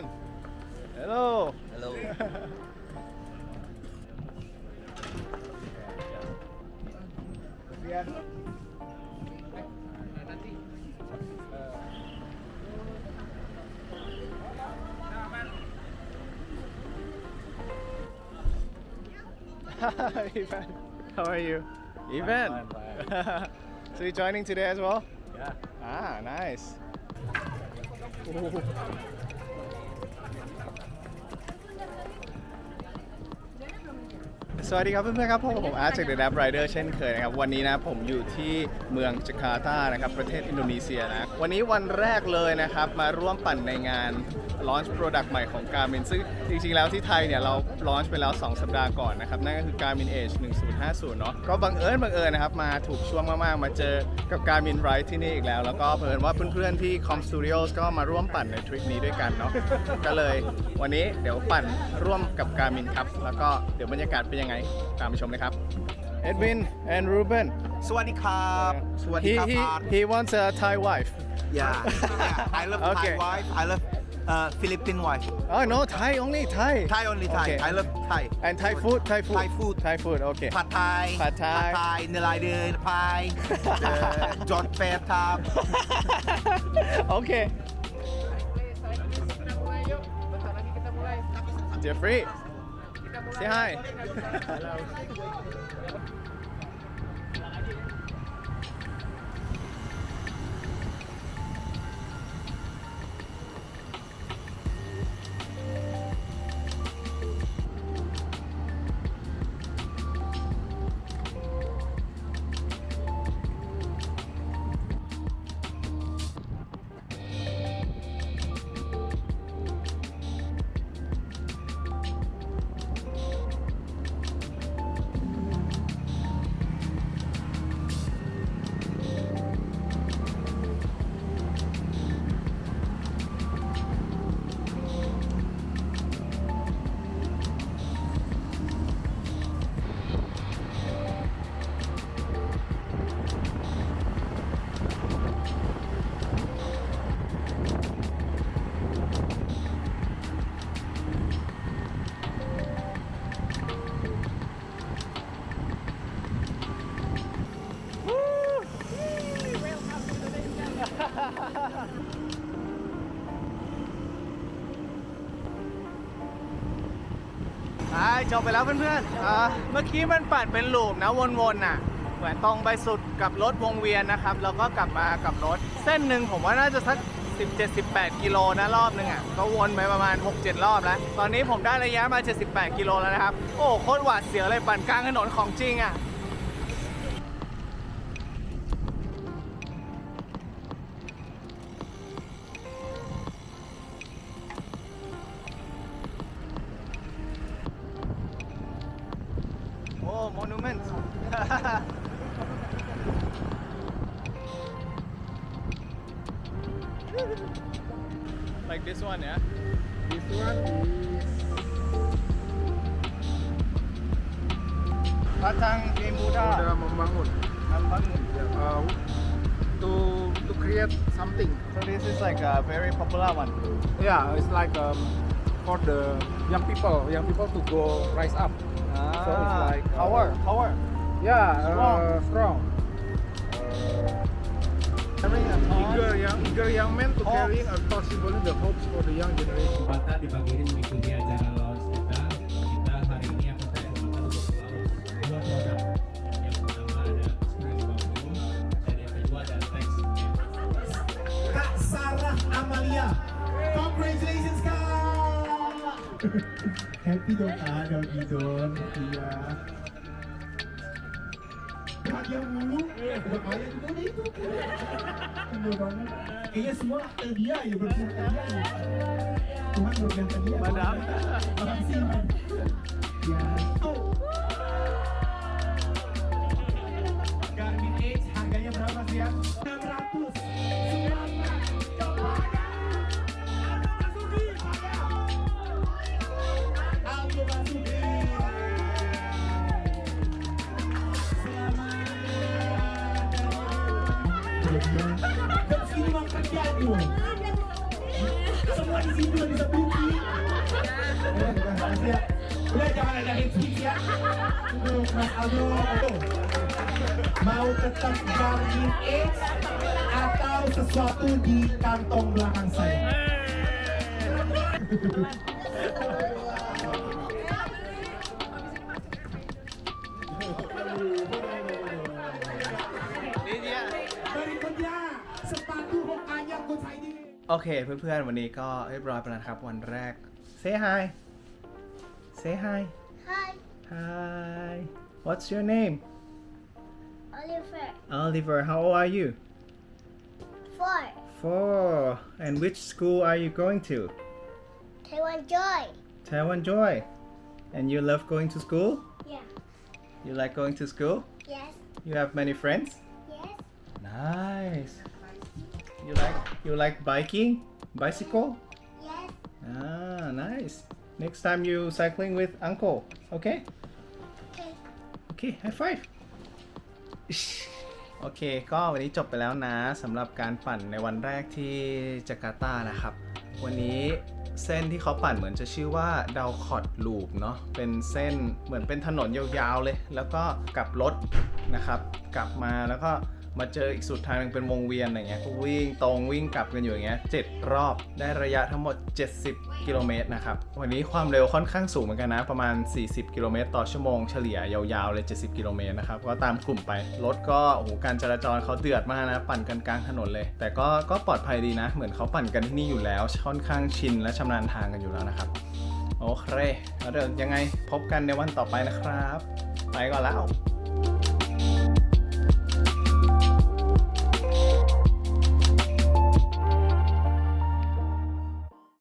Ben Hello. Hello. Ivan. How are you? Ivan. Fine, So you're joining today as well? Yeah. Ah nice สวัสดีครับเพื่อนๆครับพบกับผมอาร์ตจาก The Lab Rider เช่นเคยนะครับ วันนี้นะผมอยู่ที่เมืองจาการ์ตานะครับประเทศอินโดนีเซียนะวันนี้วันแรกเลยนะครับ มาร่วมปั่นในงาน launch product ใหม่ของ Garmin ซึ่งจริงๆแล้วที่ไทยเนี่ยเรา launch ไปแล้ว 2 สัปดาห์ก่อนนะครับ นั่นก็คือ Garmin Edge 1050 เนาะก็บังเอิญบังเอิญนะครับ มาถูกช่วงมากๆ มาเจอกับ Garmin Ride ที่นี่อีกแล้ว แล้วก็เพิ่นว่าเพื่อนๆที่ Com Studios ก็มาร่วมปั่นในทริปนี้ด้วยกันเนาะก็เลยวันนี้เดี๋ยวปั่นร่วมกับ Garmin ครับแล้วก็เดี๋ยวบรรยากาศเป็นยังไง ตามไปชมเลยครับ Edwin and Ruben สวัสดีครับ สวัสดี he ครับ he อาร์ต he wants a Thai wife Yeah. yeah. I love Okay. Thai wife. I love uh, Philippine wife. oh no Thai only Thai Thai only Thai. Okay. I love Thai. and Thai food Thai food Thai food. Thai food okay ผัดไทยผัดไทย ผัดไทยเนลายเดือนพายจอดแฟร์ครับ okay Jeffrey say hi. Hello อ่าจบไปแล้วเพื่อนๆอ่าเมื่อกี้มันปั่นเป็นลูปนะวนๆน่ะ เหมือนตรงไปสุดกับรถวงเวียนนะครับ แล้วก็กลับมากับรถ เส้นหนึ่งผมว่าน่าจะสัก 17-18 กิโลนะรอบหนึงอะ ก็วนไปประมาณ 6-7 รอบแล้ว ตอนนี้ผมได้ระยะมา 78 กิโลแล้วนะครับ โอ้โคตรหวาดเสียวเลยปั่นกลางถนนของจริงอะ like this one ya? This one is Batang Game Sudah membangun. Membangun. Yeah. Uh, to to create something. So this is like a very popular one. Yeah, it's like um, for the young people, young people to go rise up. Ah, so it's ah, like uh, power, uh, power. Yeah, strong. Uh, strong. Eager young, men to carrying a torch symboling the hopes for the young generation. kesempatan di pagi ini mengikuti acara launch kita. Kita hari ini akan saya kesempatan untuk launch dua produk. Yang pertama ada Express 50 dan yang kedua ada Tex Kak Sarah Amalia. Congratulations Kak. Happy dong Kak, Dogi dong. Iya. yung ulo. Nakaya ko na ito. Ano ba na? Kaya semua akal dia ya berputar dia. Tuhan berkata dia. Madam. Makasih. Ya. Dan sini mah kerjaanmu. Semua di situ bisa bukti. Ya, jangan ada hate ya. Untuk Mas Aldo, mau tetap jaring X atau sesuatu di kantong belakang saya. โอเคเพื่อนๆ วันนี้ก็เรียบร้อยไปแล้วนะครับ วันแรก say hi say hi Hi, hi what's your name Oliver. Oliver how old are you Four. four and which school are you going to Taiwan Joy. Taiwan Joy and you love going to school Yeah. you like going to school Yes. you have many friends Yes. nice You like you like biking bicycle Yes. ah nice next time you cycling with uncle okay Okay. โอเคไฮไฟโอเค ก็วันนี้จบไปแล้วนะสำหรับการปั่นในวันแรกที่จาการ์ตานะครับ วันนี้เส้นที่เขาปั่นเหมือนจะชื่อว่าดาวคอดลูปเนาะเป็นเส้นเหมือนเป็นถนนยาวๆเลย แล้วก็กลับรถนะครับ กลับมาแล้วก็ มาเจออีกสุดทางนึงเป็นวงเวียนอะไรเงี้ยก็วิ่งตรงวิ่งกลับกันอยู่อย่างเงี้ยเจ็ดรอบได้ระยะทั้งหมด 70 กิโลเมตรนะครับ วันนี้ความเร็วค่อนข้างสูงเหมือนกันนะ ประมาณ 40 กิโลเมตรต่อชั่วโมงเฉลี่ยยาวๆเลย 70 กิโลเมตรนะครับ ก็ตามกลุ่มไป รถก็โอ้โหการจราจรเขาเดือดมากนะ ปั่นกันกลางถนนเลย แต่ก็ก็ปลอดภัยดีนะ เหมือนเขาปั่นกันที่นี่อยู่แล้ว ค่อนข้างชินและชำนาญทางกันอยู่แล้วนะครับโอเคแล้วเดี๋ยวยังไงพบกันในวันต่อไปนะครับ ไปก่อนแล้ว